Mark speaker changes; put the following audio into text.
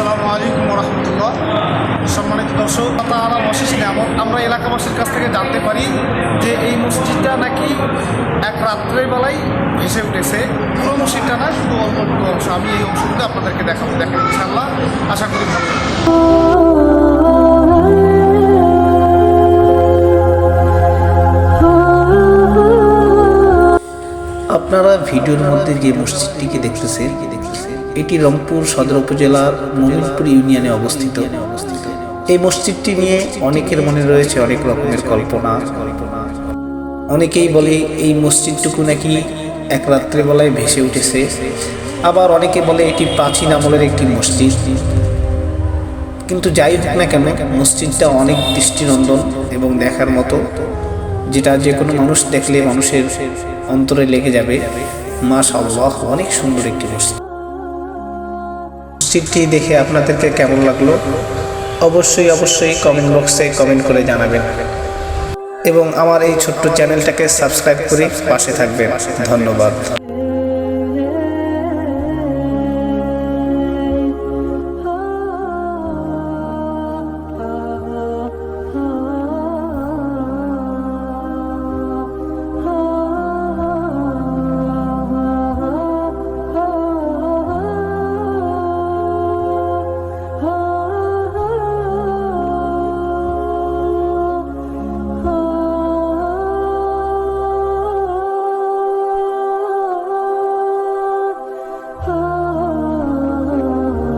Speaker 1: আসসালামু আলাইকুম রহমতুল্লাহ সম্মানিত দর্শক তালা অশেষ নিয়ামত। আমরা এলাকাবাসীর কাছ থেকে জানতে পারি যে এই মসজিদটা নাকি এক রাত্রের বেলায় ভেসে উঠেছে। পুরো মসজিদটা না, শুধু অল্প একটু অংশ। আমি এই অংশগুলো আপনাদেরকে দেখাবো দেখেন ইনশাল্লাহ আশা করি ভালো
Speaker 2: আপনারা ভিডিওর মধ্যে যে মসজিদটিকে দেখতেছেন এটি রংপুর সদর উপজেলার মমিনপুর ইউনিয়নে অবস্থিত। এই মসজিদটি নিয়ে অনেকের মনে রয়েছে অনেক রকমের কল্পনা। অনেকেই বলে এই মসজিদটুকু নাকি এক রাত্রেবেলায় ভেসে উঠেছে। আবার অনেকে বলে এটি প্রাচীন আমলের একটি মসজিদ। কিন্তু যাই হোক না কেন, মসজিদটা অনেক দৃষ্টিনন্দন এবং দেখার মতো, যেটা যে কোনো মানুষ দেখলে মানুষের অন্তরে লেগে যাবে। মাশাআল্লাহ, অনেক সুন্দর একটি মসজিদ। মসজিদটি দেখে আপনাদেরকে কেমন লাগল? অবশ্যই অবশ্যই কমেন্ট বক্সে কমেন্ট করে জানাবেন। এবং আমার এই ছোট্ট চ্যানেলটাকে সাবস্ক্রাইব করে পাশে থাকবেন। ধন্যবাদ।